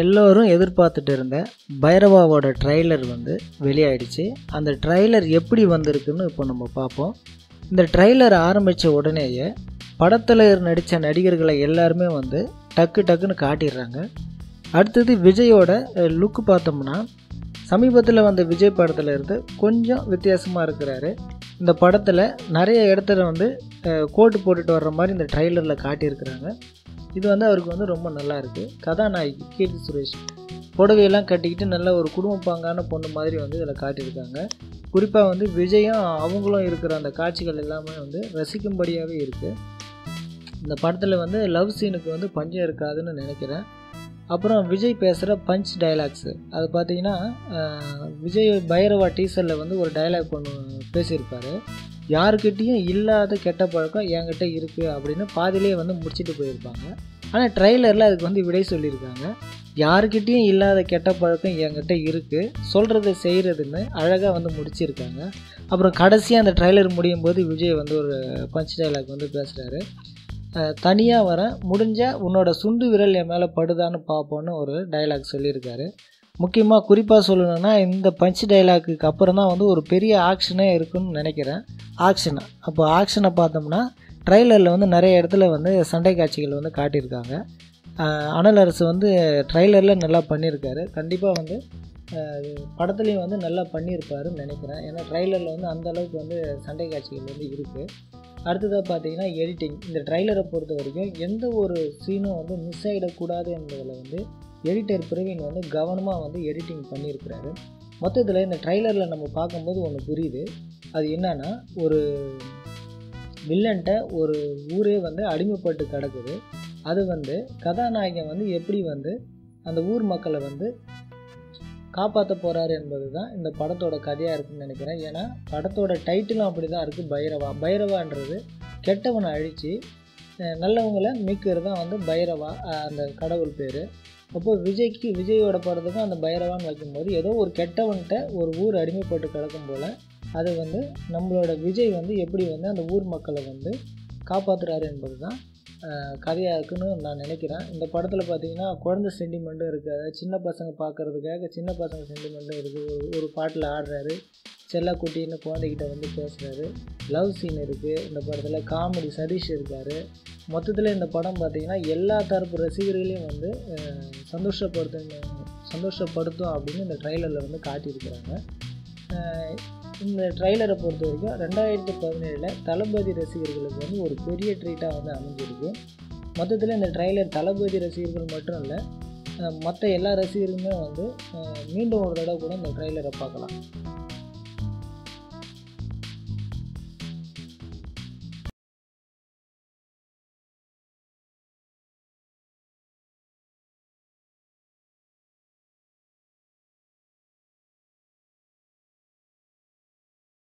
எல்லோரும் எதிர்பார்த்துட்டு இருந்த பைரவாவோட ட்ரைலர் வந்து வெளியாயிடுச்சு. அந்த ட்ரைலர் எப்படி வந்திருக்குன்னு இப்போ நம்ம பார்ப்போம். இந்த ட்ரைலர் ஆரம்பித்த உடனேயே படத்தில் நடித்த நடிகர்களை எல்லாருமே வந்து டக்கு டக்குன்னு காட்டிடுறாங்க. அடுத்தது விஜயோட லுக்கு பார்த்தோம்னா சமீபத்தில் வந்த விஜய் படத்தில் இருந்து கொஞ்சம் வித்தியாசமாக இருக்கிறாரு. இந்த படத்தில் நிறைய இடத்துல வந்து கோட்டு போட்டுட்டு வர்ற மாதிரி இந்த ட்ரைலரில் காட்டியிருக்கிறாங்க. இது வந்து அவருக்கு வந்து ரொம்ப நல்லா இருக்குது கதாநாயகி கீர்த்தி சுரேஷ். புடவையெல்லாம் கட்டிக்கிட்டு நல்ல ஒரு குடும்ப பாங்கான பொண்ணு மாதிரி வந்து இதில் காட்டியிருக்காங்க. குறிப்பாக வந்து விஜயும் அவங்களும் இருக்கிற அந்த காட்சிகள் எல்லாமே வந்து ரசிக்கும்படியாகவே இருக்குது இந்த படத்தில் வந்து லவ் சீனுக்கு வந்து பஞ்சம் இருக்காதுன்னு நினைக்கிறேன். அப்புறம் விஜய் பேசுகிற பஞ்ச் டைலாக்ஸு அது பார்த்தீங்கன்னா விஜய் பைரவா டீசரில் வந்து ஒரு டயலாக் ஒன்று பேசியிருப்பார். யாருக்கிட்டேயும் இல்லாத கெட்ட பழக்கம் என்கிட்ட இருக்குது அப்படின்னு பாதியிலே வந்து முடிச்சுட்டு போயிருப்பாங்க. ஆனால் ட்ரெய்லரில் அதுக்கு வந்து விடை சொல்லியிருக்காங்க. யாருக்கிட்டேயும் இல்லாத கெட்ட பழக்கம் என்கிட்ட இருக்குது சொல்கிறத செய்கிறதுன்னு அழகாக வந்து முடிச்சிருக்காங்க. அப்புறம் கடைசியாக அந்த ட்ரைலர் முடியும் போது விஜய் வந்து ஒரு பஞ்ச் டைலாக் வந்து பேசுகிறாரு தனியாக வரேன் முடிஞ்சால் உன்னோட சுண்டு விரல் என் மேலே படுதான்னு பார்ப்போன்னு ஒரு டைலாக் சொல்லியிருக்காரு. முக்கியமாக குறிப்பாக சொல்லணும்னா இந்த பஞ்ச் டைலாக்குக்கு அப்புறம் தான் வந்து ஒரு பெரிய ஆக்ஷனே இருக்குன்னு நினைக்கிறேன். ஆக்ஷன் அப்போ ஆக்ஷனை பார்த்தோம்னா ட்ரைலரில் வந்து நிறைய இடத்துல வந்து சண்டை காட்சிகள் வந்து காட்டியிருக்காங்க. அனல் அரசு வந்து ட்ரைலரில் நல்லா பண்ணியிருக்காரு. கண்டிப்பாக வந்து படத்துலேயும் வந்து நல்லா பண்ணியிருப்பாருன்னு நினைக்கிறேன். ஏன்னா ட்ரைலரில் வந்து அந்த அளவுக்கு வந்து சண்டை காட்சிகள் வந்து இருக்குது அடுத்ததாக பார்த்தீங்கன்னா எடிட்டிங் இந்த ட்ரைலரை பொறுத்த வரைக்கும் எந்த ஒரு சீனும் வந்து மிஸ் ஆகிடக்கூடாது என்பதில் வந்து எடிட்டர் பிரவீன் வந்து கவனமாக வந்து எடிட்டிங் பண்ணியிருக்கிறாரு. மொத்தத்தில் இந்த ட்ரைலரில் நம்ம பார்க்கும்போது ஒன்று புரியுது. அது என்னன்னா ஒரு வில்லன்ட்ட ஒரு ஊரே வந்து அடிமைப்பட்டு கிடக்குது. அது வந்து கதாநாயகன் வந்து எப்படி வந்து அந்த ஊர் மக்களை வந்து காப்பாற்ற போகிறாரு என்பது தான் இந்த படத்தோட கதையாக இருக்குன்னு நினைக்கிறேன். ஏன்னா படத்தோட டைட்டிலும் அப்படி தான் இருக்குது பைரவா. பைரவான்றது கெட்டவனை அழித்து நல்லவங்களை மீட்கிறது தான் வந்து பைரவா அந்த கடவுள் பேர். அப்போ விஜய்க்கு விஜயோட படத்துக்கும் அந்த பைரவான்னு வைக்கும்போது ஏதோ ஒரு கெட்டவன்கிட்ட ஒரு ஊர் அடிமைப்பட்டு கிடக்கும் போல் அது வந்து நம்மளோட விஜய் வந்து எப்படி வந்து அந்த ஊர் மக்களை வந்து காப்பாற்றுறாரு என்பது தான் கதையாக இருக்குன்னு நான் நினைக்கிறேன். இந்த படத்தில் பார்த்தீங்கன்னா குழந்தை சென்டிமெண்ட்டும் இருக்குது அதாவது சின்ன பசங்க பார்க்குறதுக்காக சின்ன பசங்க சென்டிமெண்ட்டும் இருக்குது ஒரு ஒரு பாட்டில் ஆடுறாரு. செல்லக்குட்டின்னு குழந்தைகிட்ட வந்து பேசுகிறாரு லவ் சீன் இருக்குது இந்த படத்தில். காமெடி சதீஷ் இருக்கார். மொத்தத்தில் இந்த படம் பார்த்திங்கன்னா எல்லா தரப்பு ரசிகர்களையும் வந்து சந்தோஷப்படுத்து சந்தோஷப்படுத்தும் அப்படின்னு இந்த ட்ரைலரில் வந்து காட்டியிருக்கிறாங்க. இந்த ட்ரைலரை பொறுத்த வரைக்கும் ரெண்டாயிரத்தி பதினேழில் தளபதி ரசிகர்களுக்கு வந்து ஒரு பெரிய ட்ரீட்டாக வந்து அமைஞ்சிருக்கு. மொத்தத்தில் இந்த ட்ரைலர் தளபதி ரசிகர்கள் மட்டும் இல்லை மற்ற எல்லா ரசிகர்களுமே வந்து மீண்டும் ஒரு தடவை கூட இந்த ட்ரைலரை பார்க்கலாம்.